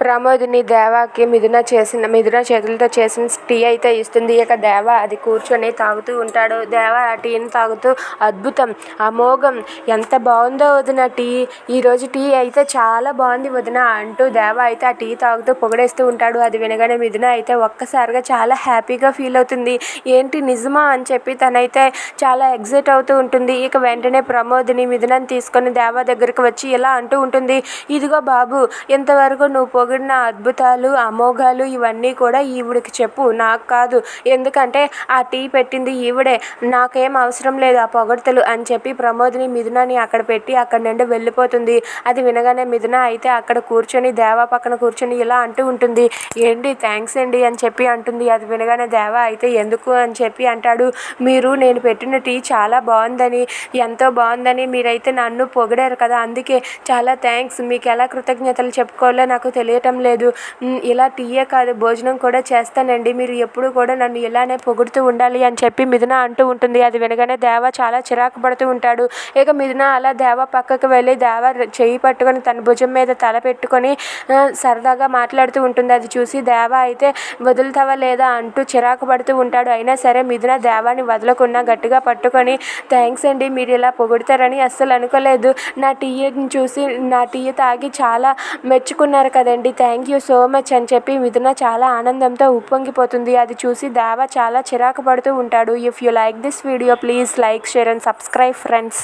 ప్రమోదిని దేవాకి మిథున చేసిన మిథున చేతులతో చేసిన టీ అయితే ఇస్తుంది. ఇక దేవ అది కూర్చొని తాగుతూ ఉంటాడు. దేవ ఆ టీని తాగుతూ అద్భుతం అమోఘం. ఎంత బాగుందో వదిన టీ. ఈరోజు టీ అయితే చాలా బాగుంది వదిన అంటూ దేవ అయితే ఆ టీ తాగుతూ పొగడేస్తూ ఉంటాడు. అది వినగానే మిథున అయితే ఒక్కసారిగా చాలా హ్యాపీగా ఫీల్ అవుతుంది. ఏంటి నిజమా అని చెప్పి తనైతే చాలా ఎగ్జైట్ అవుతూ ఉంటుంది. ఇక వెంటనే ప్రమోదిని మిథునని తీసుకొని దేవ దగ్గరికి వచ్చి ఇలా అంటూ ఉంటుంది. ఇదిగో బాబు ఇంతవరకు నువ్వు పొగిడిన అద్భుతాలు అమోఘాలు ఇవన్నీ కూడా ఈవిడికి చెప్పు. నాకు కాదు. ఎందుకంటే ఆ టీ పెట్టింది ఈవిడే. నాకేం అవసరం లేదు ఆ పొగడతలు అని చెప్పి ప్రమోదిని మిథునని అక్కడ పెట్టి అక్కడ నుండి వెళ్ళిపోతుంది. అది వినగానే మిథున అయితే అక్కడ కూర్చొని దేవా పక్కన కూర్చొని ఇలా అంటూ ఉంటుంది. ఏంటి? థ్యాంక్స్ అండి అని చెప్పి అంటుంది. అది వినగానే దేవా అయితే ఎందుకు? అని చెప్పి అంటాడు. మీరు నేను పెట్టిన టీ చాలా బాగుందని ఎంతో బాగుందని మీరైతే నన్ను పొగిడారు కదా. అందుకే చాలా థ్యాంక్స్ మీకు ఎలా కృతజ్ఞతలు చెప్పుకోవాలో నాకు తెలియటం లేదు. ఇలా టీయే కాదు భోజనం కూడా చేస్తానండి. మీరు ఎప్పుడు కూడా నన్ను ఇలానే పొగుడుతూ ఉండాలి అని చెప్పి మిథున అంటూ ఉంటుంది. అది వినగానే దేవ చాలా చిరాకు పడుతూ ఉంటాడు. ఇక మిథున అలా దేవ పక్కకు వెళ్ళి దేవ చేయి చెయ్యి పట్టుకొని తన భుజం మీద తల పెట్టుకొని సరదాగా మాట్లాడుతూ ఉంటుంది. అది చూసి దేవ అయితే వదులుతావా లేదా అంటూ చిరాకు పడుతూ ఉంటాడు. అయినా సరే మిథున దేవాన్ని వదలకుండా గట్టిగా పట్టుకొని థ్యాంక్స్ అండి మీరు ఇలా పొగుడతారని అస్సలు అనుకోలేదు. నా టీని చూసి నా టీ తాగి చాలా మెచ్చుకున్నారు కదండి. థ్యాంక్ యూ సో మచ్ అని చెప్పి మిథున చాలా ఆనందంతో ఉప్పొంగిపోతుంది. అది చూసి దావా చాలా చిరాకు పడుతూ ఉంటాడు. If you like this video please like share and subscribe friends